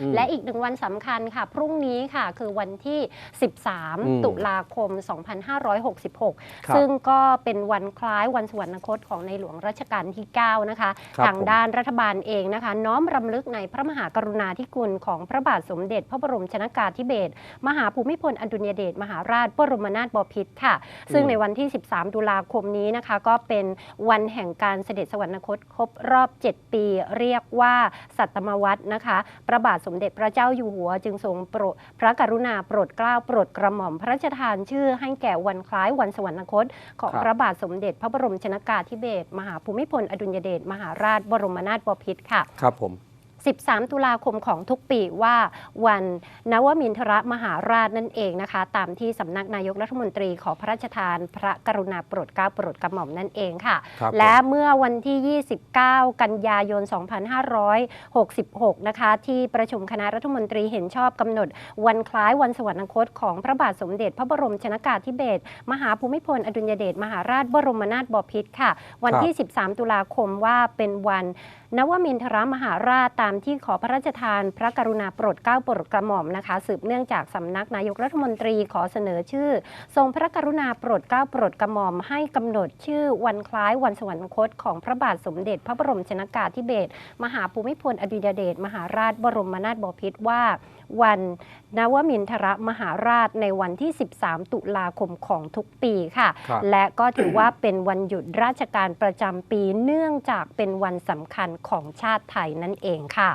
อืมและอีกหนึ่งวันสำคัญค่ะ พรุ่งนี้ค่ะคือวันที่อืม13 ตุลาคมครับ2566 ซึ่งก็เป็นวันคล้ายวันสวรรคตของในหลวงรัชกาลที่ 9 นะคะครับทางด้านรัฐบาลเองนะคะ น้อมรำลึกในพระมหากรุณาธิคุณของพระบาทสมเด็จ พระบรมชนากาธิเบศรมหาภูมิพลอดุลยเดชมหาราชบรมนาถบพิตรค่ะ ซึ่งในวันที่ 13 ตุลาคมนี้นะคะ ก็เป็นวันแห่งการเสด็จสวรรคตครบรอบ 7 ปี เรียกว่าสัตมวัตรนะคะพระบาทสมเด็จพระเจ้าอยู่หัว จึงทรงโปรดพระกรุณาโปรดเกล้าโปรดกระหม่อมพระราชทานชื่อให้แก่วันคล้ายวันสวรรคต ของครับพระบาทสมเด็จพระบรมชนากาธิเบศรมหาภูมิพลอดุลยเดชมหาราชบรมนาถบพิตรค่ะ ครับผม 13 ตุลาคมของทุกปีว่าวันนวมินทรมหาราชนั่นเองนะคะ ตามที่สำนักนายกรัฐมนตรีขอพระราชทาน พระกรุณาโปรดเกล้าโปรดกระหม่อมนั่นเองค่ะครับและผมเมื่อวันที่ 29 กันยายน 2566 นะคะ ที่ประชุมคณะรัฐมนตรีเห็นชอบกำหนด วันคล้ายวันสวรรคตของพระบาทสมเด็จ พระบรมชนากาธิเบศรมหาภูมิพลอดุลยเดชมหาราชบรมนาถบพิตรค่ะ วันที่ 13 ตุลาคมว่าเป็นวันนวมินทรมหาราชตามที่ขอพระราชทาน พระกรุณาโปรดเกล้าโปรดกระหม่อมนะคะ สืบเนื่องจากสำนักนายกรัฐมนตรีขอเสนอชื่อ ทรงพระกรุณาโปรดเกล้าโปรดกระหม่อมให้กำหนดชื่อวันคล้ายวันสวรรคตของพระบาทสมเด็จ พระบรมชนากาธิเบศรมหาภูมิพลอดุลยเดชมหาราชบรมนาถบพิตรว่า วันนวมินทรมหาราชในวันที่ 13 ตุลาคมของทุกปีค่ะครับและก็ถือว่าเป็นวันหยุดราชการประจำปีเนื่องจากเป็นวันสำคัญของชาติไทยนั่นเองค่ะ